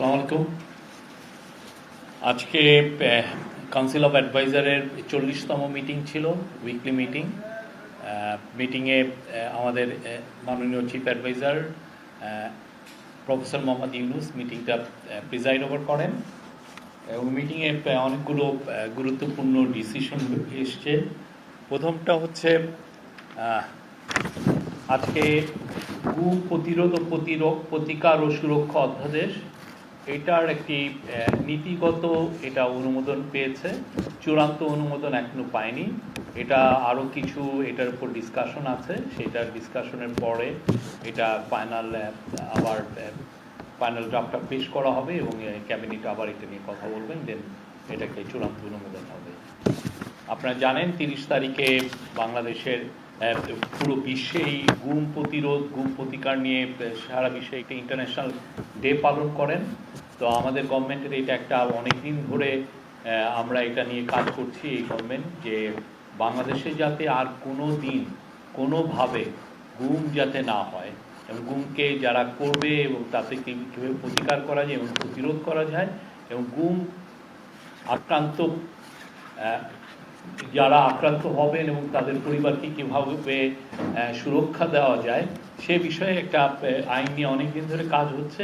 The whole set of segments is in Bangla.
আসসালামু আলাইকুম। আজকে কাউন্সিল অফ অ্যাডভাইজারের চল্লিশতম মিটিং ছিল উইকলি মিটিং মিটিংয়ে আমাদের মাননীয় chief adviser professor Mohammad Yunus মিটিংটা প্রিজাইড ওভার করেন। এবং মিটিংয়ে অনেকগুলো গুরুত্বপূর্ণ ডিসিশন এসছে। প্রথমটা হচ্ছে আজকে কু প্রতিরোধ ও প্রতিরোধ, প্রতিকার ও সুরক্ষা অধ্যাদেশ। এটার একটি নীতিগত এটা অনুমোদন পেয়েছে। চূড়ান্ত অনুমোদন এখনও পায়নি। এটা আরও কিছু এটার উপর ডিসকাশন আছে। সেটার ডিসকাশনের পরে এটা ফাইনাল আবার ফাইনাল ড্রাফটটা পেশ করা হবে এবং ক্যাবিনেট আবার এটা নিয়ে কথা বলবেন। দেন এটাকে চূড়ান্ত অনুমোদন হবে। আপনারা জানেন তিরিশ তারিখে বাংলাদেশের পুরো বিশ্বেই গুম প্রতিরোধ, গুম প্রতিকার নিয়ে সারা বিশ্বে একটা ইন্টারন্যাশনাল ডে পালন করেন। তো আমাদের গভর্নমেন্টের এটা একটা অনেক দিন ধরে আমরা এটা নিয়ে কাজ করছি এই গভর্নমেন্ট যে বাংলাদেশে যাতে আর কোনো দিন, কোনোভাবে গুম যাতে না হয়, এবং গুমকে যারা করবে এবং তাতে কীভাবে প্রতিকার করা যায় এবং প্রতিরোধ করা যায়, এবং গুম আক্রান্ত যারা আক্রান্ত হবেন এবং তাদের পরিবারকে কীভাবে সুরক্ষা দেওয়া যায়, সে বিষয়ে একটা আইন নিয়ে অনেক দিন ধরে কাজ হচ্ছে।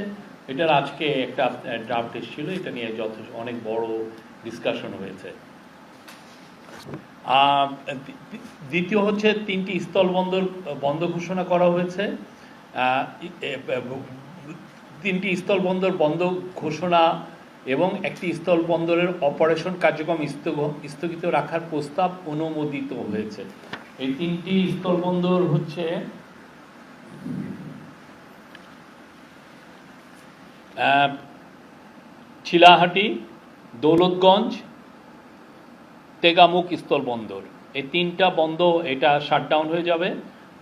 এটার আজকে একটা ড্রাফট এসেছিল, এটা নিয়ে যথেষ্ট অনেক বড় ডিসকাশন হয়েছে। দ্বিতীয় হচ্ছে তিনটি স্থলবন্দর বন্ধ ঘোষণা করা হয়েছে। তিনটি স্থলবন্দর বন্ধ ঘোষণা এবং একটি স্থলবন্দরের অপারেশন কার্যক্রম স্থগিত রাখার প্রস্তাব অনুমোদিত হয়েছে। এই তিনটি স্থলবন্দর হচ্ছে আহ, চিলাহাটি দৌলতগঞ্জ তেগামুখ স্থলবন্দর। এই তিনটা বন্ধ এটা শাটডাউন হয়ে যাবে।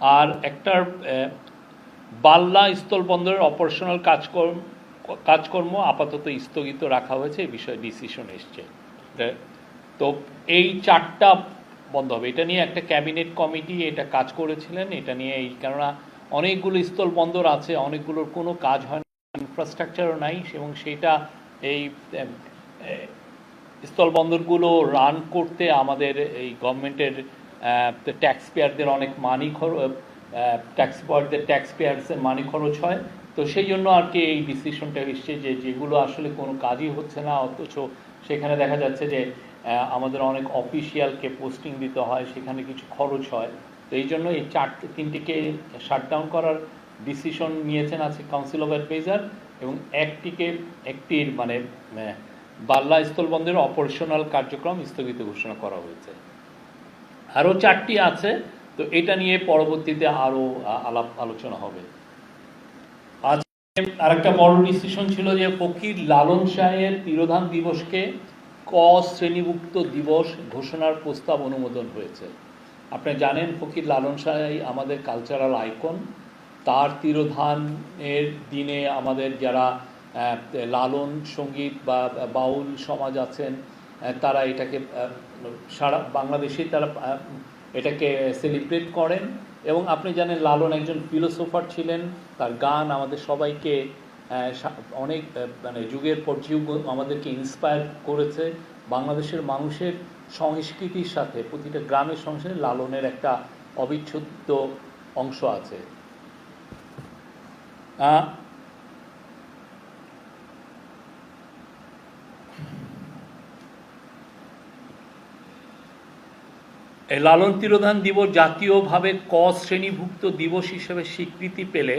আর একটার বাল্লা স্থলবন্দরের অপারেশনাল কাজকর্ম কাজকর্ম আপাতত স্থগিত রাখা হয়েছে বিষয়ে ডিসিশন এসছে। তো এই চারটা বন্ধ হবে। এটা নিয়ে একটা ক্যাবিনেট কমিটি এটা কাজ করেছিলেন, এটা নিয়ে এই, কেননা অনেকগুলো স্থলবন্দর আছে, অনেকগুলোর কোনো কাজ হয় না ইনফ্রাস্ট্রাকচারও নাই, এবং সেটা এই স্থলবন্দরগুলো রান করতে আমাদের এই গভর্নমেন্টের ট্যাক্স পেয়ারদের অনেক মানি খরচ ট্যাক্স পেয়ারদের ট্যাক্স পেয়ার্সের মানি খরচ হয়। তো সেই জন্য আর কি এই ডিসিশনটা এসছে যে যেগুলো আসলে কোনো কাজই হচ্ছে না অথচ সেখানে দেখা যাচ্ছে যে আমাদের অনেক অফিসিয়ালকে পোস্টিং দিতে হয় সেখানে কিছু খরচ হয়। তো এই জন্য এই চারটে তিনটিকে শাটডাউন করার ডিসিশন নিয়েছেন আছে কাউন্সিল অফ অ্যাডভাইজার এবং একটিকে একটির মানে আহ, বাল্লা স্থলবন্দরের অপারেশনাল কার্যক্রম স্থগিত ঘোষণা করা হয়েছে। আরও চারটি আছে তো এটা নিয়ে পরবর্তীতে আরও আলাপ আলোচনা হবে। আরেকটা বড় ডিসিশন ছিল যে ফকির লালন শাহের তিরোধান দিবসকে ক শ্রেণীভুক্ত দিবস ঘোষণার প্রস্তাব অনুমোদন হয়েছে। আপনি জানেন ফকির লালন শাহ আমাদের কালচারাল আইকন তার তিরোধানের দিনে আমাদের যারা লালন সংগীত বা বাউল সমাজ আছেন তারা এটাকে সারা বাংলাদেশে তারা এটাকে সেলিব্রেট করেন। এবং আপনি জানেন লালন একজন ফিলোসোফার ছিলেন, তার গান আমাদের সবাইকে অনেক মানে যুগের পর যুগ আমাদেরকে ইন্সপায়ার করেছে। বাংলাদেশের মানুষের সংস্কৃতির সাথে, প্রতিটা গ্রামের সংসারে লালনের একটা অবিচ্ছেদ্য অংশ আছে। এই লালন তিরোধান দিবস জাতীয়ভাবে ক শ্রেণীভুক্ত দিবস হিসেবে স্বীকৃতি পেলে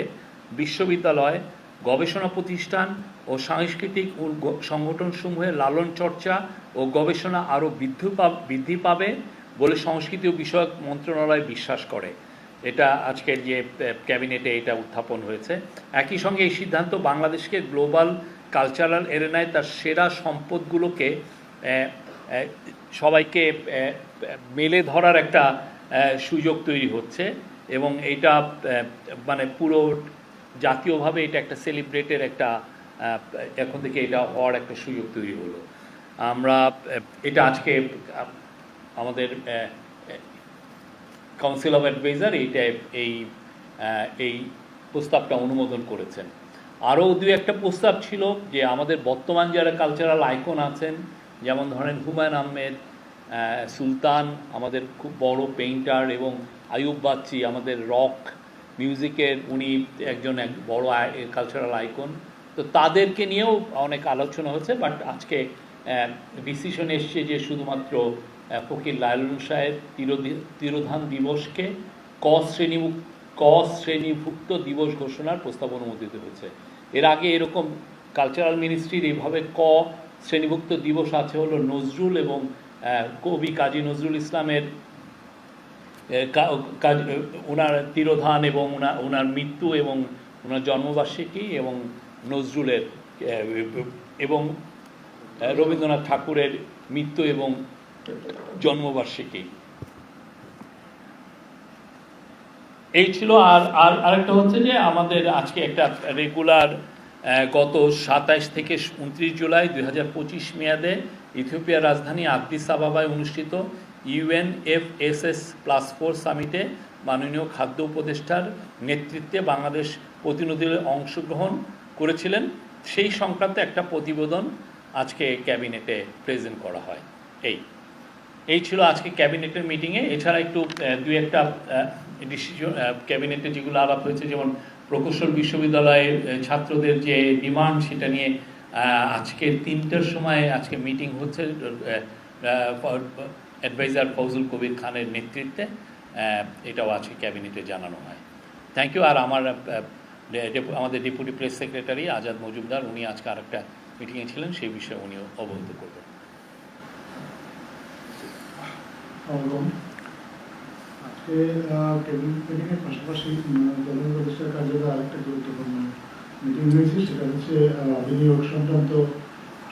বিশ্ববিদ্যালয়, গবেষণা প্রতিষ্ঠান ও সাংস্কৃতিক সংগঠনসমূহে লালন চর্চা ও গবেষণা আরও বৃদ্ধি বৃদ্ধি পাবে বলে সংস্কৃতি বিষয়ক মন্ত্রণালয় বিশ্বাস করে। এটা আজকের যে ক্যাবিনেটে এটা উত্থাপন হয়েছে। একই সঙ্গে এই সিদ্ধান্ত বাংলাদেশকে গ্লোবাল কালচারাল এরেনায় তার সেরা সম্পদগুলোকে সবাইকে মেলে ধরার একটা সুযোগ তৈরি হচ্ছে এবং এটা মানে পুরো জাতীয়ভাবে এটা একটা সেলিব্রেটের একটা এখন থেকে এটা হওয়ার একটা সুযোগ তৈরি হলো। আমরা এটা আজকে আমাদের কাউন্সিল অফ অ্যাডভাইজার এইটা, এই এই প্রস্তাবটা অনুমোদন করেছেন। আরও দু একটা প্রস্তাব ছিল যে আমাদের বর্তমান যারা কালচারাল আইকন আছেন যেমন ধরেন হুমায়ুন আহমেদ সুলতান, আমাদের খুব বড় পেইন্টার এবং আয়ুব বাচ্চি, আমাদের রক মিউজিকের উনি একজন এক বড় কালচারাল আইকন তো তাদেরকে নিয়েও অনেক আলোচনা হচ্ছে বাট আজকে ডিসিশন এসছে যে শুধুমাত্র ফকির লালন সাহেব তিরোধি- তিরোধান দিবসকে ক শ্রেণি ক শ্রেণীভুক্ত দিবস ঘোষণার প্রস্তাব অনুমোদিত হয়েছে। এর আগে এরকম কালচারাল মিনিস্ট্রির এইভাবে ক শ্রেণীভুক্ত দিবস আছে হলো নজরুল এবং কবি কাজী নজরুল ইসলামের কাজ- ওনার তিরোধান এবং ওনার ওনার মৃত্যু এবং ওনার জন্মবার্ষিকী এবং নজরুলের এবং রবীন্দ্রনাথ ঠাকুরের মৃত্যু এবং জন্মবার্ষিকী। এই ছিল আর আর, আরেকটা হচ্ছে যে আমাদের আজকে একটা রেগুলার গত সাতাইশ থেকে উনত্রিশ জুলাই দুই হাজার পঁচিশ মেয়াদে ইথিওপিয়ার রাজধানী আদ্দিস আবাবায় অনুষ্ঠিত ইউএনএফএসএস প্লাস ফোর সামিটে মাননীয় খাদ্য উপদেষ্টার নেতৃত্বে বাংলাদেশ প্রতিনিধিদের অংশগ্রহণ করেছিলেন। সেই সংক্রান্ত একটা প্রতিবেদন আজকে ক্যাবিনেটে প্রেজেন্ট করা হয়। এই এই ছিল আজকে ক্যাবিনেটের মিটিংয়ে। এছাড়া একটু দুই একটা ডিসিশন ক্যাবিনেটে যেগুলো আলাপ হয়েছে, যেমন প্রকৌশল বিশ্ববিদ্যালয়ের ছাত্রদের যে ডিমান্ড সেটা নিয়ে আজকে তিনটার সময় আজকে মিটিং হচ্ছে অ্যাডভাইজার ফৌজুল কবির খানের নেতৃত্বে এটাও আজকে ক্যাবিনেটে জানানো হয়। থ্যাংক ইউ আর আমার আমাদের deputy press secretary Azad Majumdar, উনি আজকে আরেকটা মিটিংয়ে ছিলেন, সেই বিষয়ে উনিও অবহিত করবেন। আজকে ক্যাবিনেট মিটিংয়ের পাশাপাশি প্রধান উপদেষ্টার কার্যালয়ে আরেকটা গুরুত্বপূর্ণ মিটিং হয়েছে সেটা হচ্ছে বিনিয়োগ সংক্রান্ত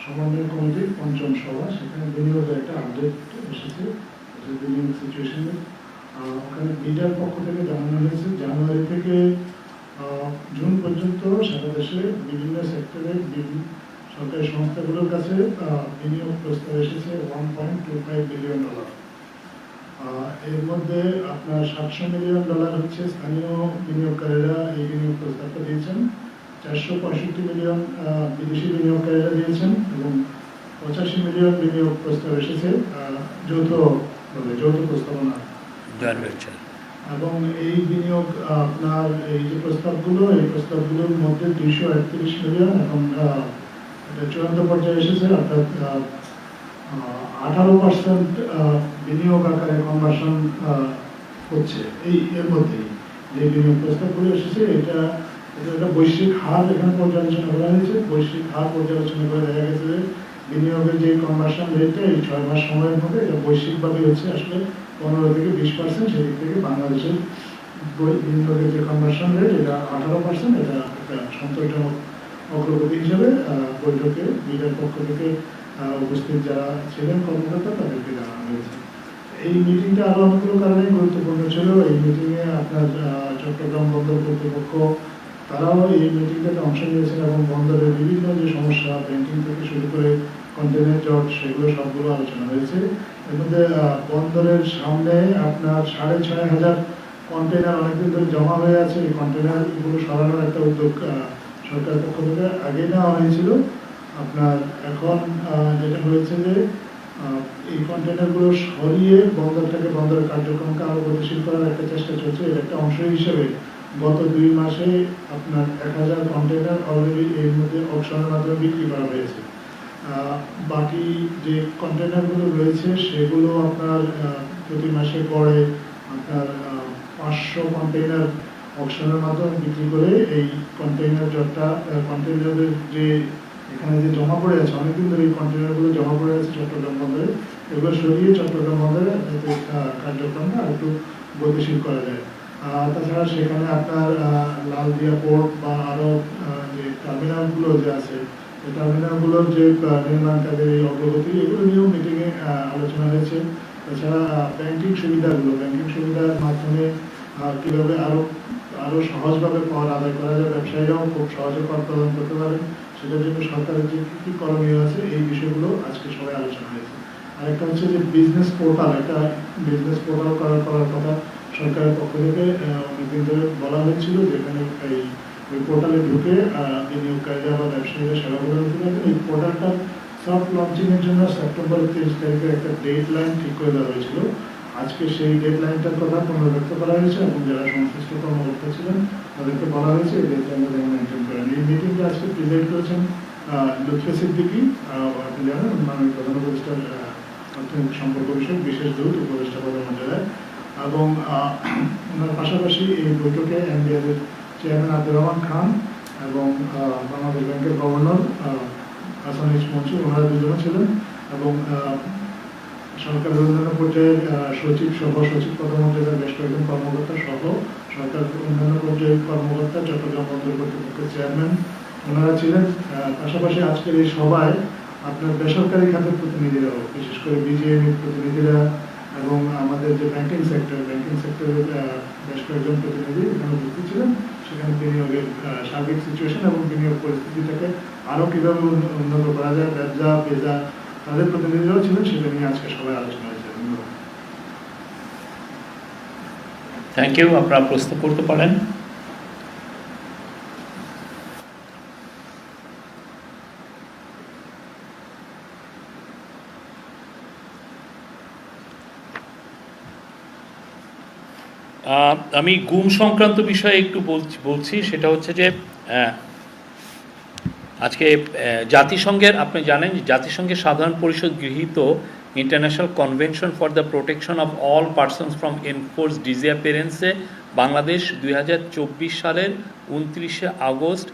সমন্বয় কমিটির পঞ্চম সভা। সেখানে বিনিয়োগের একটা আপডেট এসেছে, যে বিনিয়োগ সিচুয়েশনে ওখানে বিডার পক্ষ থেকে জানানো হয়েছে, জানুয়ারি থেকে জুন পর্যন্ত সারা দেশে বিভিন্ন সেক্টরের সরকারি সংস্থাগুলোর কাছে বিনিয়োগ প্রস্তাব এসেছে one point two five billion dollar এর মধ্যে আপনার সাতশো মিলিয়ন ডলার হচ্ছে স্থানীয় বিনিয়োগকারীরা এই বিনিয়োগ প্রস্তাবটা দিয়েছেন। চারশো পঁয়ষট্টি মিলিয়ন বিদেশি বিনিয়োগকারীরা দিয়েছেন এবং পঁচাশি মিলিয়ন বিনিয়োগ প্রস্তাব এসেছে যৌথ যৌথ প্রস্তাবনা। এবং এই বিনিয়োগ আপনার এই যে প্রস্তাবগুলো এই প্রস্তাবগুলোর মধ্যে দুইশো একত্রিশ মিলিয়ন এখন এটা চূড়ান্ত পর্যায়ে এসেছে অর্থাৎ আঠারো পার্সেন্ট বিনিয়োগ আকারে কনভার্সন হচ্ছে। এই এর মধ্যেই যে বিনিয়োগ প্রস্তাব করে এসেছে, এটা এটা বৈশ্বিক হার এখানে পর্যালোচনা করা হয়েছে। বৈশ্বিক হার পর্যালোচনা করে দেখা গেছে যে বিনিয়োগের যে কনভার্সন রেটটা এই ছয় মাস সময়ের মধ্যে এটা বৈশ্বিকভাবে হচ্ছে আসলে পনেরো থেকে বিশ পার্সেন্ট সেদিক থেকে বাংলাদেশের বিনিয়োগের যে কনভার্সন রেট এটা আঠারো পার্সেন্ট এটা একটা সন্তোষজনক অগ্রগতি হিসেবে বৈঠকে বিডার পক্ষ থেকে উপস্থিত যারা ছিলেন, কর্মকর্তা তাদেরকে জানানো হয়েছে। এই মিটিংটা আরও অনেকগুলো কারণে গুরুত্বপূর্ণ ছিল। এই মিটিংয়ে আপনার চট্টগ্রাম বন্দর কর্তৃপক্ষ, তারাও এই মিটিংটাতে অংশ নিয়েছেন এবং বন্দরের বিভিন্ন যে সমস্যা ব্যাংকিং থেকে শুরু করে কন্টেনার জট সেগুলো সবগুলো আলোচনা হয়েছে। এর মধ্যে বন্দরের সামনে আপনার সাড়ে ছয় হাজার কন্টেনার অনেকদিন ধরে জমা হয়ে আছে। এই কন্টেনারগুলো সরানোর একটা উদ্যোগ সরকারের পক্ষ থেকে আগে নেওয়া হয়েছিল। আপনার এখন যেটা হয়েছে যে এই কন্টেনারগুলো সরিয়ে বন্দরটাকে বন্দরের কার্যক্রমকে আরও গতিশীল করার একটা চেষ্টা চলছে। এর একটা অংশ হিসেবে গত দুই মাসে আপনার এক হাজার কন্টেনার অলরেডি এর মধ্যে অপশনের মাধ্যমে বিক্রি করা হয়েছে। বাকি যে কন্টেনারগুলো রয়েছে, সেগুলো আপনার প্রতি মাসে পরে আপনার পাঁচশো কন্টেনার অপশনের মাধ্যমে বিক্রি করে এই কন্টেইনার জটটা কন্টেইনারের যে এখানে যে জমা পড়ে আছে অনেকদিন ধরে এই কন্টেইনারগুলো জমা পড়ে আছে চট্টগ্রাম বন্দরে। এগুলো সরিয়ে চট্টগ্রাম বন্দরে কার্যক্রমটা আরেকটু গতিশীল করা যায়। তাছাড়া সেখানে আপনার আহ, লালদিয়া পোর্ট বা আরও আহ, যে টার্মিনালগুলো যে আছে টার্মিনালগুলোর যে নির্মাণ কাজের এই অগ্রগতি এগুলো নিয়েও মিটিংয়ে আলোচনা হয়েছে। তাছাড়া ব্যাংকিং সুবিধাগুলো ব্যাংকিং সুবিধার মাধ্যমে কীভাবে আরও আরও সহজভাবে কর আদায় করা যায় ব্যবসায়ীরাও খুব সহজে কর প্রদান করতে পারেন। সেটার জন্য সরকারের যে কি কি করণীয় আছে, এই বিষয়গুলো আজকে সবাই আলোচনা হয়েছে। আরেকটা হচ্ছে যে বিজনেস পোর্টাল একটা বিজনেস পোর্টাল করার করার কথা সরকারের পক্ষ থেকে অনেকদিন ধরে বলা হয়েছিল যেখানে এই ওই পোর্টালে ঢুকে বিনিয়োগকারীরা বা ব্যবসায়ীরা সেবা প্রদান করতে পারবেন এই পোর্টালটা সফট লঞ্চিং এর জন্য সেপ্টেম্বরের তিরিশ তারিখে একটা ডেট লাইন ঠিক করে দেওয়া হয়েছিল। আজকে সেই ডেড লাইনটার কথা পুনর্ব্যক্ত করা হয়েছে এবং যারা সংশ্লিষ্ট কর্মকর্তা ছিলেন, তাদেরকে বলা হয়েছে এই ডেড লাইনটা যেন মেনটেন করেন এই মিটিংটা আজকে প্রেজেন্ট করেছেন লুৎফে সিদ্দিকি জানেন, মাননীয় প্রধান উপদেষ্টার অর্থনৈতিক সম্পর্ক বিষয়ক বিশেষ দূত, উপদেষ্টা পদের মর্যাদায়। এবং ওনার পাশাপাশি এই বৈঠকে এনবিআর এর চেয়ারম্যান আব্দুর রহমান খান এবং বাংলাদেশ ব্যাংকের গভর্নর হাসান ইস মনসুর ওনারা দুজনে ছিলেন। এবং সরকার অন্যান্য পর্যায়ের সচিব সহ সচিব, পদমর্যাদার বেশ কয়েকজন কর্মকর্তা সহ সরকার অন্যান্য পর্যায়ের কর্মকর্তা চট্টগ্রাম বন্দর কর্তৃপক্ষের চেয়ারম্যান ওনারা ছিলেন। পাশাপাশি আজকের এই সভায় আপনার বেসরকারি খাতের প্রতিনিধিরাও বিশেষ করে বিজিএমই প্রতিনিধিরা এবং আমাদের যে ব্যাংকিং সেক্টর ব্যাংকিং সেক্টরের বেশ কয়েকজন প্রতিনিধি এখানে উপস্থিত ছিলেন। সেখানে বিনিয়োগের সার্বিক সিচুয়েশন এবং বিনিয়োগ পরিস্থিতিটাকে আরও কীভাবে উন্ন- উন্নত করা যায় ব্যবসা পেজা তাদের প্রতিনিধিরাও ছিলেন, সেটা নিয়ে আজকে সবাই আলোচনা হয়েছে। থ্যাংক ইউ আপনারা প্রশ্ন করতে পারেন। আমি গুম সংক্রান্ত বিষয়ে একটু বলছি সেটা হচ্ছে যে আজকে জাতিসংঘের, আপনি জানেন জাতিসংঘের সাধারণ পরিষদ গৃহীত international convention for the protection of all persons from enforce ডিসঅ্যাপিয়ারেন্সে Bangladesh দুই হাজার চব্বিশ সালের উনত্রিশে আগস্ট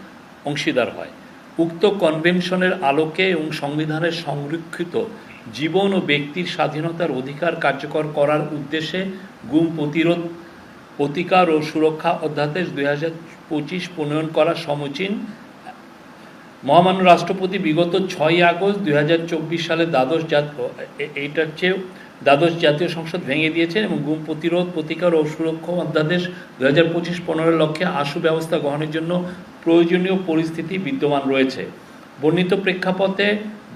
অংশীদার হয়। উক্ত কনভেনশনের আলোকে এবং সংবিধানের সংরক্ষিত জীবন ও ব্যক্তির স্বাধীনতার অধিকার কার্যকর করার উদ্দেশ্যে গুম প্রতিরোধ প্রতিকার ও সুরক্ষা অধ্যাদেশ দুই হাজার পঁচিশ প্রণয়ন করা সমীচীন মহামান্য রাষ্ট্রপতি বিগত ছয়ই আগস্ট দুই হাজার চব্বিশ সালে দ্বাদশ জাত এইটার চেয়ে দ্বাদশ জাতীয় সংসদ ভেঙে দিয়েছেন এবং গুম প্রতিরোধ, প্রতিকার ও সুরক্ষা অধ্যাদেশ দু হাজার পঁচিশ পনেরো লক্ষ্যে আশু ব্যবস্থা গ্রহণের জন্য প্রয়োজনীয় পরিস্থিতি বিদ্যমান রয়েছে। বর্ণিত প্রেক্ষাপটে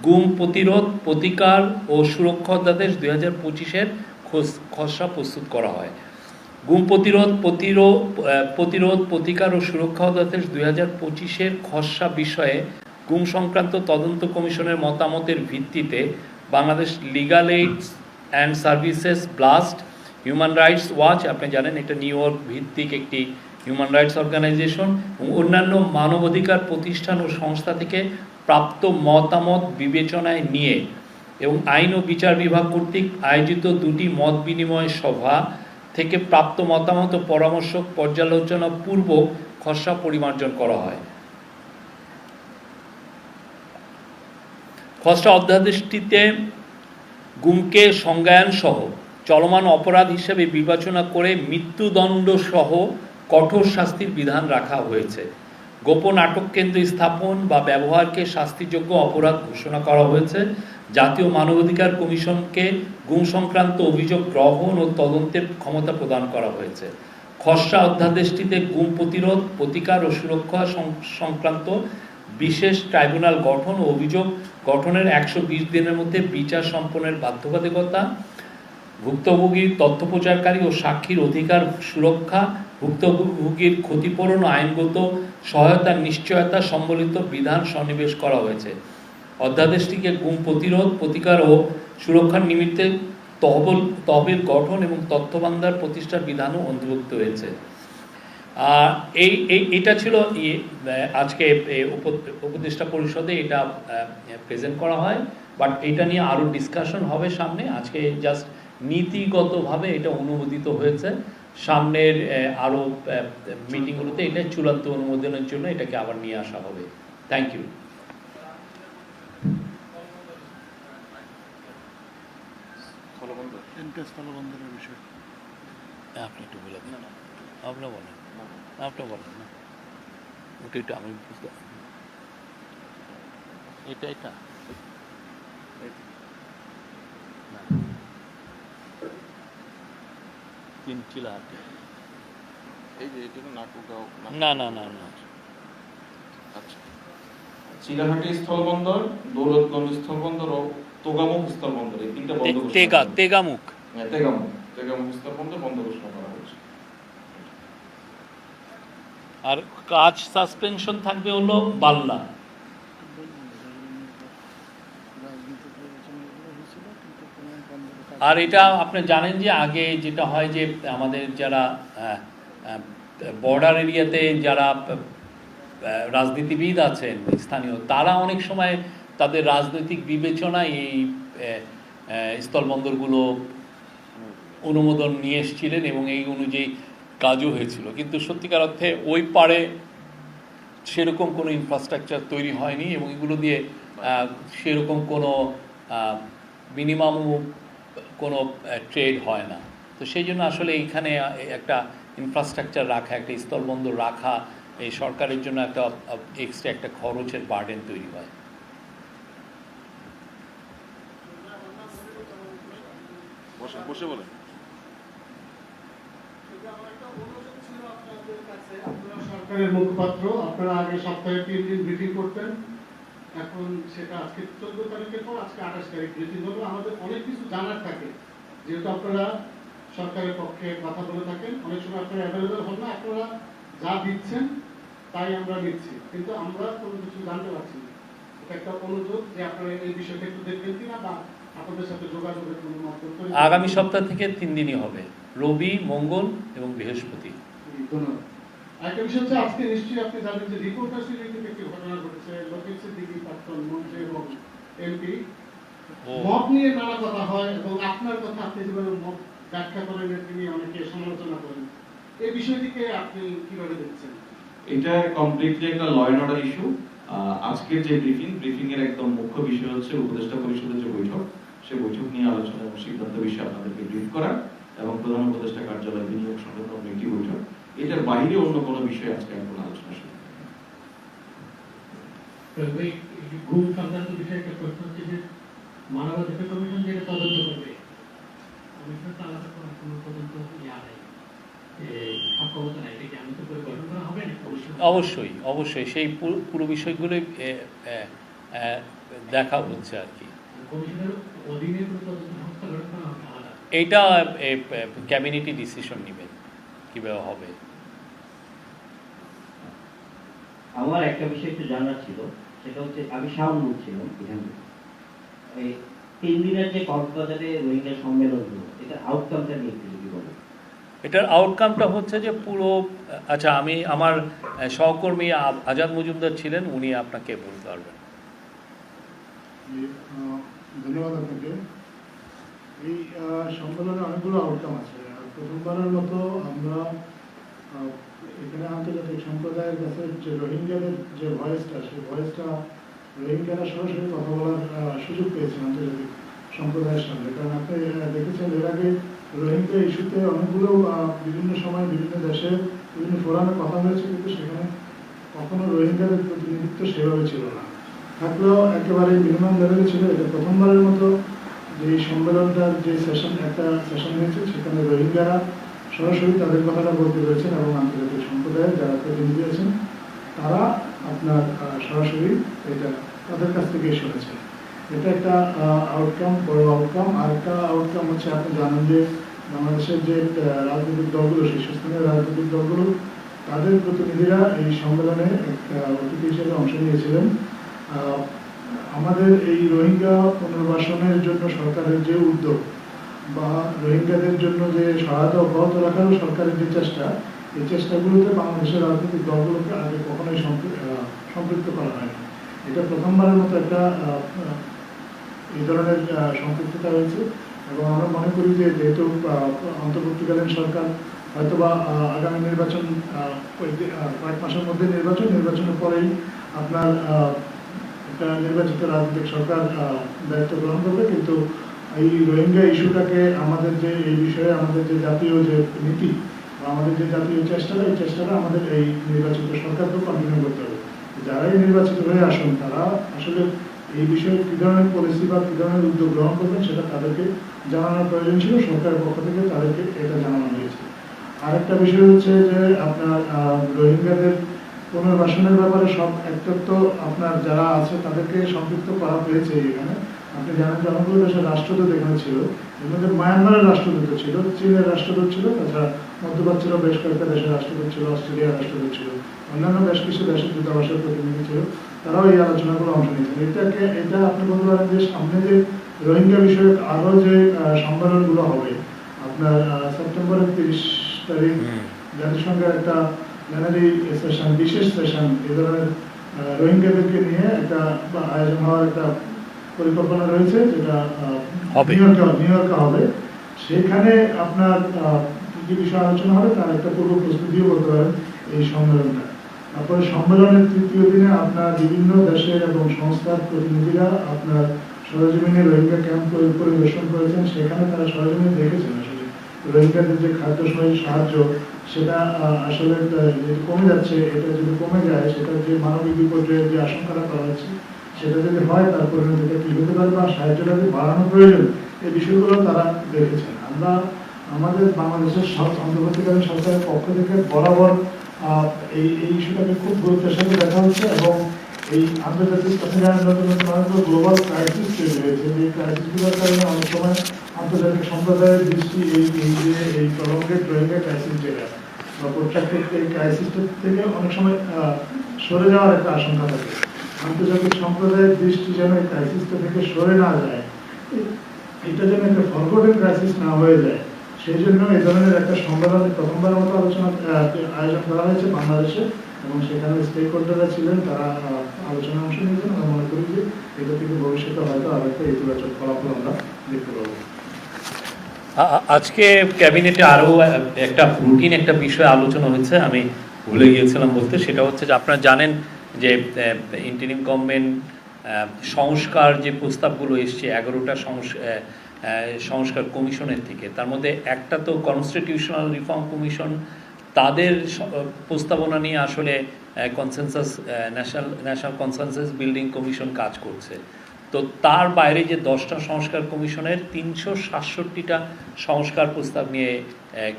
গুম প্রতিরোধ, প্রতিকার ও সুরক্ষা অধ্যাদেশ দুই হাজার পঁচিশের খসড়া প্রস্তুত করা হয়। গুম প্রতিরোধ প্রতিরোধ প্রতিরোধ, প্রতিকার ও সুরক্ষা অধ্যাদেশ দুই হাজার পঁচিশের খসড়া বিষয়ে গুম সংক্রান্ত তদন্ত কমিশনের মতামতের ভিত্তিতে Bangladesh legal aids and services blast human rights watch, আপনি জানেন এটা নিউ ইয়র্ক ভিত্তিক একটি হিউম্যান রাইটস অর্গানাইজেশন, এবং অন্যান্য মানবাধিকার প্রতিষ্ঠান ও সংস্থা থেকে প্রাপ্ত মতামত বিবেচনায় নিয়ে এবং আইন ও বিচার বিভাগ কর্তৃক আয়োজিত দুটি মত বিনিময় সভা থেকে প্রাপ্ত মতামত, পরামর্শ, পর্যালোচনা পূর্বক খসড়া পরিমার্জন করা হয়। খসড়া অধ্যাদেশটিতে গুমকে সংজ্ঞায়ন সহ চলমান অপরাধ হিসেবে বিবেচনা করে মৃত্যুদণ্ড সহ কঠোর শাস্তির বিধান রাখা হয়েছে। গোপন আটক কেন্দ্র স্থাপন বা ব্যবহারকে শাস্তিযোগ্য অপরাধ ঘোষণা করা হয়েছে। জাতীয় মানবাধিকার কমিশনকে গুম সংক্রান্ত অভিযোগ গ্রহণ ও তদন্তের ক্ষমতা প্রদান করা হয়েছে। খসড়া অধ্যাদেশটিতে গুম প্রতিরোধ, প্রতিকার ও সুরক্ষা সংক্রান্ত বিশেষ ট্রাইব্যুনাল গঠন ও অভিযোগ গঠনের একশো বিশ দিনের মধ্যে বিচার সম্পন্নের বাধ্যবাধকতা, ভুক্তভোগীর তথ্য প্রচারকারী ও সাক্ষীর অধিকার সুরক্ষা, ভুক্তভোগীর ক্ষতিপূরণ আইনগত সহায়তা, নিশ্চয়তা সম্বলিত বিধান সন্নিবেশ করা হয়েছে। অধ্যাদেশটিকে গুম প্রতিরোধ প্রতিকার ও সুরক্ষার নিমিত্তে তহবিল তহবিল গঠন এবং তথ্য ভান্ডার প্রতিষ্ঠার বিধানও অন্তর্ভুক্ত হয়েছে। আর এই এটা ছিল ইয়ে, আজকে উপদেষ্টা পরিষদে এটা প্রেজেন্ট করা হয়। বাট এটা নিয়ে আরও ডিসকাশন হবে সামনে। আজকে জাস্ট নীতিগতভাবে এটা অনুমোদিত হয়েছে। সামনের আরও মিটিংগুলোতে এটা চূড়ান্ত অনুমোদনের জন্য এটাকে আবার নিয়ে আসা হবে। থ্যাংক ইউ স্থলবন্দরের বিষয়। আপনি একটু বলে দিন। আপনি বলেন। আপনি বলেন না। ওটা একটু আমি বুঝতে এটা এটা? না। তিন এই যে এটা নাটুগাঁও না না না না। আচ্ছা। চিলাহাটি স্থলবন্দর দৌলতগঞ্জ স্থলবন্দর ও তোগামুখ স্থলবন্দর এই তিনটা তেগা তেগামুখ। হ্যাঁ, বন্ধ ঘোষণা করা হয়েছে। আর কাজ সাসপেনশন থাকবে হলো বাল্লা। আর এটা আপনি জানেন যে আগে যেটা হয় যে আমাদের যারা বর্ডার এরিয়াতে যারা রাজনীতিবিদ আছেন স্থানীয় তারা অনেক সময় তাদের রাজনৈতিক বিবেচনায় এই স্থলবন্দরগুলো অনুমোদন নিয়ে এসেছিলেন এবং এই অনুযায়ী কাজও হয়েছিল। কিন্তু সত্যিকার অর্থে ওই পারে সেরকম কোনো ইনফ্রাস্ট্রাকচার তৈরি হয়নি এবং এগুলো দিয়ে সেরকম কোনো মিনিমাম কোনো ট্রেড হয় না। তো সেই জন্য আসলে এইখানে একটা ইনফ্রাস্ট্রাকচার রাখা, একটা স্থলবন্দর রাখা, এই সরকারের জন্য একটা এক্সট্রা একটা খরচের বার্ডেন তৈরি হয়। বসে বসে বলেন আপনারা সরকারের মুখপাত্র। আপনারা আগে সপ্তাহে তিন দিন মিটিং করতেন। এখন সেটা আজকে চোদ্দ তারিখের পর আজকে আঠাশ তারিখ মিটিং হলো আমাদের অনেক কিছু জানার থাকে। যেহেতু আপনারা সরকারের পক্ষে কথা বলে থাকেন অনেক সময় আপনারা অ্যাভেলেবেল হন না। আপনারা যা দিচ্ছেন তাই আমরা নিচ্ছি। কিন্তু আমরা কোনো কিছু জানতে পারছি না। এটা একটা অনুরোধ যে আপনারা এই বিষয়টা একটু দেখবেন কিনা বা আপনাদের সাথে যোগাযোগের কোনো মাধ্যম আগামী সপ্তাহ থেকে তিন দিনই হবে। রবি মঙ্গল এবং বৃহস্পতি। ধন্যবাদ। বিষয় হচ্ছে আজকে নিশ্চয়ই আপনি জানেন যে রিপোর্টার সিরিজে একটি ঘটনা ঘটেছে। লোকেশ সিদ্দিকী প্রাক্তন মন্ত্রী এবং এমপি মত নিয়ে নানা কথা হয় এবং আপনার কথা আপনি যেভাবে মত ব্যাখ্যা করেন নিয়ে অনেকে সমালোচনা করেন। এই বিষয়টিকে আপনি কীভাবে দেখছেন? এটা কমপ্লিটলি একটা ল অ্যান্ড অর্ডার ইস্যু আজকের যে ব্রিফিং ব্রিফিং এর একদম মুখ্য বিষয় হচ্ছে উপদেষ্টা পরিষদের যে বৈঠক। সেই বৈঠক নিয়ে আলোচনা এবং সিদ্ধান্ত বিষয়ে আপনাদেরকে ব্রিফ করা এবং প্রধান উপদেষ্টা কার্যালয় বিনিয়োগ সংক্রান্ত একটি বৈঠক। এটার বাইরে অন্য কোনো বিষয়ে আজকে এখন আলোচনা শুরু ওই সংক্রান্ত বিষয়ে একটা প্রশ্ন হচ্ছে যে মানবাধিকার কমিশন যেটা তদন্ত করবে কমিশন তো আলাদা কোনো কোনো তদন্ত ইয়া নেই। সক্ষমতা নাই। এটা কি আমি তো পরিকল্পনা করা হবে না অবশ্যই। অবশ্যই সেই পুরো এ, দেখা হচ্ছে আর কি। কোনো এইটা ক্যাবিনেটই ডিসিশন নেবেন কীভাবে হবে। আমার একটা বিষয় একটু জানার ছিল সেটা হচ্ছে আমি শাওন বলছিলাম এখান। থেকে এই তিন দিনের যে কক্সবাজারে রোহিঙ্গা সম্মেলন হলো এটার আউটকামটা নিয়ে একটু যদি বলেন। এটার আউটকামটা হচ্ছে যে পুরো আচ্ছা আমি আমার সহকর্মী আজাদ মজুমদার ছিলেন উনি আপনাকে বলতে পারবেন। ধন্যবাদ আপনাকে। এই সম্মেলনে অনেকগুলো আউটকাম আছে। প্রথমবারের মতো আমরা এখানে আন্তর্জাতিক সম্প্রদায়ের কাছে যে রোহিঙ্গাদের যে ভয়েসটা, সেই ভয়েসটা রোহিঙ্গারা সরাসরি কথা বলার সুযোগ পেয়েছেন আন্তর্জাতিক সম্প্রদায়ের সঙ্গে কারণ আপনি দেখেছেন এর আগে রোহিঙ্গা ইস্যুতে অনেকগুলো বিভিন্ন সময় বিভিন্ন দেশে বিভিন্ন ফোরামে কথা হয়েছে, কিন্তু সেখানে কখনো রোহিঙ্গাদের প্রতিনিধিত্ব সেভাবে ছিল না। থাকলেও একেবারে মিনিমাম লেভেলে ছিল। এটা প্রথমবারের মতো যে সম্মেলনটার যে সেশন, একটা সেশন হয়েছে, সেখানে রোহিঙ্গারা সরাসরি তাদের কথাটা বলতে পেরেছেন এবং আন্তর্জাতিক সম্প্রদায়ের যারা প্রতিনিধি আছেন, তারা আপনার সরাসরি এটা তাদের কাছ থেকে শুনেছেন। এটা একটা আউটকাম বড় আউটকাম আর একটা আউটকাম হচ্ছে আপনি জানেন যে বাংলাদেশের যে রাজনৈতিক দলগুলো, শীর্ষস্থানীয় রাজনৈতিক দলগুলো, তাদের প্রতিনিধিরা এই সম্মেলনে একটা অতিথি হিসেবে অংশ নিয়েছিলেন। আমাদের এই রোহিঙ্গা পুনর্বাসনের জন্য সরকারের যে উদ্যোগ বা রোহিঙ্গাদের জন্য যে সহায়তা অব্যাহত রাখারও সরকারের যে চেষ্টা, এই চেষ্টাগুলোতে বাংলাদেশের রাজনৈতিক দলগুলোকে আগে কখনোই সম্পৃক্ত করা হয়নি। এটা প্রথমবারের মতো একটা এই ধরনের সম্পৃক্ততা হয়েছে এবং আমরা মনে করি যে যেহেতু অন্তর্বর্তীকালীন সরকার হয়তোবা আগামী নির্বাচন কয়েক মাসের মধ্যে নির্বাচন, নির্বাচনের পরেই আপনার একটা নির্বাচিত রাজনৈতিক সরকার দায়িত্ব গ্রহণ করবে। কিন্তু এই রোহিঙ্গা ইস্যুটাকে আমাদের যে, এই বিষয়ে আমাদের যে জাতীয় যে নীতি আমাদের যে জাতীয় চেষ্টাটা, এই চেষ্টাটা আমাদের এই নির্বাচিত সরকারকে কন্টিনিউ করতে হবে। যারাই নির্বাচিত হয়ে আসুন, তারা আসলে এই বিষয়ে কী ধরনের পলিসি বা কী ধরনের উদ্যোগ গ্রহণ করবেন, সেটা তাদেরকে জানানোর প্রয়োজন ছিল, সরকারের পক্ষ থেকে তাদেরকে এটা জানানো হয়েছে। আরেকটা বিষয় হচ্ছে যে, আপনার রোহিঙ্গাদের পুনর্বাসনের ব্যাপারে সব একটা তো আপনার যারা আছে, তাদেরকে সম্পৃক্ত করা হয়েছে এখানে। আপনি জানেন যে অনেকগুলো দেশের রাষ্ট্রদূত এখানে ছিল মধ্যে মায়ানমারের রাষ্ট্রদূত ছিল চীনের রাষ্ট্রদূত ছিল তাছাড়া মধ্যপ্রাচ্যেরও বেশ কয়েকটা দেশের রাষ্ট্রদূত ছিল অস্ট্রেলিয়ার রাষ্ট্রদূত ছিল অন্যান্য বেশ কিছু দেশের দূতাবাসের প্রতিনিধি ছিল তারাও এই আলোচনাগুলো অংশ নিয়েছেন। এটাকে এটা আপনি বলতে পারেন যে সামনে যে রোহিঙ্গা বিষয়ক আরও যে সম্মেলনগুলো হবে আপনার সেপ্টেম্বরের তিরিশ তারিখ জাতিসংঘের একটা প্ল্যানারি সেশন বিশেষ সেশন এ ধরনের রোহিঙ্গাদেরকে নিয়ে একটা আয়োজন হওয়ার একটা পরিকল্পনা রয়েছে যেটা। নিউ ইয়র্কে হবে। সেখানে আপনার কি বিষয় আলোচনা হবে তার একটা পূর্ব প্রস্তুতিও করতে পারেন এই সম্মেলনটা। তারপরে সম্মেলনের তৃতীয় দিনে আপনার বিভিন্ন দেশের এবং সংস্থার প্রতিনিধিরা আপনার সরজমিনে রোহিঙ্গা ক্যাম্প পরিদর্শন করেছেন। সেখানে তারা সরজমিনে দেখেছেন আসলে। রোহিঙ্গাদের যে খাদ্য সহায় সাহায্য সেটা আসলে কমে যাচ্ছে এটা যদি কমে যায় সেটা যে মানবিক বিপর্যয়ের যে আশঙ্কাটা করা হচ্ছে সেটা যদি হয়, তার পরিণতিটা কি হতে পারে? বা সাহায্যটা যে বাড়ানো প্রয়োজন, এই বিষয়গুলো তারা দেখেছেন। আমরা আমাদের বাংলাদেশের সব অন্তর্বর্তীকালীন সরকারের পক্ষ থেকে বরাবর এই এই ইস্যুটাকে খুব গুরুত্বের সাথে দেখা হচ্ছে এবং এই আন্তর্জাতিক গ্লোবাল ক্রাইসিস তৈরি হয়েছে। যে ক্রাইসিসগুলোর কারণে অনেক সময় আন্তর্জাতিক সম্প্রদায়ের দৃষ্টি এই এই যে এই প্রলঙ্গের রোহিঙ্গা ক্রাইসিস যেটা বা প্রোট্রাক্টেড এই ক্রাইসিসটা থেকে অনেক সময় সরে যাওয়ার একটা আশঙ্কা থাকে। আন্তর্জাতিক সম্প্রদায়ের দৃষ্টি যেন এই ক্রাইসিসটা থেকে সরে না যায়, এটা যেন একটা ফরগোটেন ক্রাইসিস না হয়ে যায়, সেই জন্য এই ধরনের একটা সম্মেলনে প্রথমবার মতো আলোচনা আয়োজন করা হয়েছে বাংলাদেশে এবং সেখানে স্টেক হোল্ডাররা ছিলেন, তারা আলোচনায় অংশ নিয়েছেন। আমরা মনে করি যে এটা থেকে ভবিষ্যতে হয়তো আরও একটা ইতিবাচক ফলাফল আমরা দেখতে পাবো। আজকে ক্যাবিনেটে আরও একটা রুটিন একটা বিষয় আলোচনা হয়েছে, আমি ভুলে গিয়েছিলাম বলতে, সেটা হচ্ছে যে আপনারা জানেন যে ইন্টারিম গভর্নমেন্ট সংস্কার যে প্রস্তাবগুলো এসছে, এগারোটা সংস্কার কমিশনের থেকে, তার মধ্যে একটা তো কনস্টিটিউশনাল রিফর্ম কমিশন তাদের প্রস্তাবনা নিয়ে আসলে consensus national national consensus building commission কাজ করছে। তো তার বাইরে যে দশটা সংস্কার কমিশনের তিনশো সাতষট্টিটা সংস্কার প্রস্তাব নিয়ে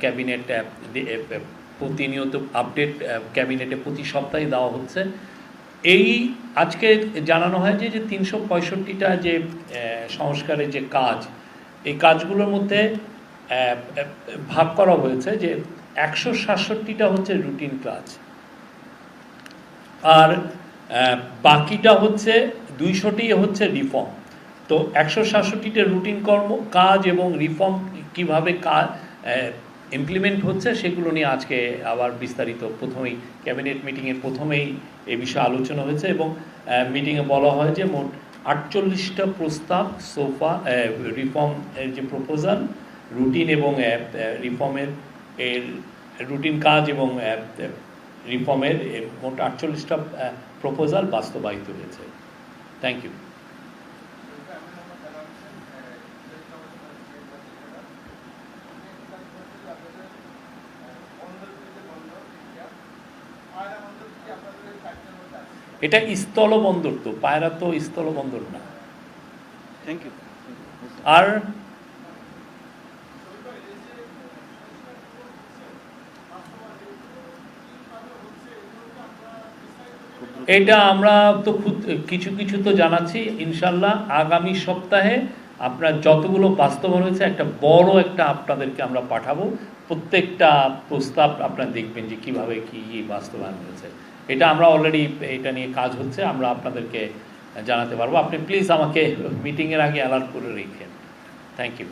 ক্যাবিনেট প্রতিনিয়ত আপডেট ক্যাবিনেটে প্রতি সপ্তাহে দেওয়া হচ্ছে। এই আজকে জানানো হয় যে তিনশো পঁয়ষট্টিটা যে সংস্কারের যে কাজ, এই কাজগুলোর মধ্যে ভাগ করা হয়েছে যে একশো সাতষট্টিটা হচ্ছে রুটিন কাজ। আর বাকিটা হচ্ছে দুইশোটি হচ্ছে রিফর্ম। তো একশো সাতষট্টিটা রুটিন কর্ম, কাজ এবং রিফর্ম কীভাবে কাজ ইমপ্লিমেন্ট হচ্ছে সেগুলো নিয়ে আজকে আবার বিস্তারিত প্রথমেই ক্যাবিনেট মিটিংয়ের প্রথমেই এ বিষয়ে আলোচনা হয়েছে এবং মিটিংয়ে বলা হয় যে মোট আটচল্লিশটা প্রস্তাব সোফা রিফর্ম যে প্রপোজাল রুটিন এবং রিফর্মের এর রুটিন কাজ এবং রিফর্মের মোট আটচল্লিশটা প্রপোজাল বাস্তবায়িত হয়েছে। থ্যাংক ইউ এটা স্থলবন্দর তো পায়রা তো স্থলবন্দর না। থ্যাংক ইউ আর এটা আমরা তো কিছু কিছু তো জানাচ্ছি ইনশাল্লাহ আগামী সপ্তাহে আপনার যতগুলো বাস্তবায়ন হয়েছে একটা বড় একটা আপনাদেরকে আমরা পাঠাবো। প্রত্যেকটা প্রস্তাব আপনারা দেখবেন যে কীভাবে কি বাস্তবায়ন হয়েছে। এটা আমরা অলরেডি এটা নিয়ে কাজ হচ্ছে, আমরা আপনাদেরকে জানাতে পারব। আপনি প্লিজ আমাকে মিটিংয়ের আগে অ্যালার্ট করে রেখেন। Thank you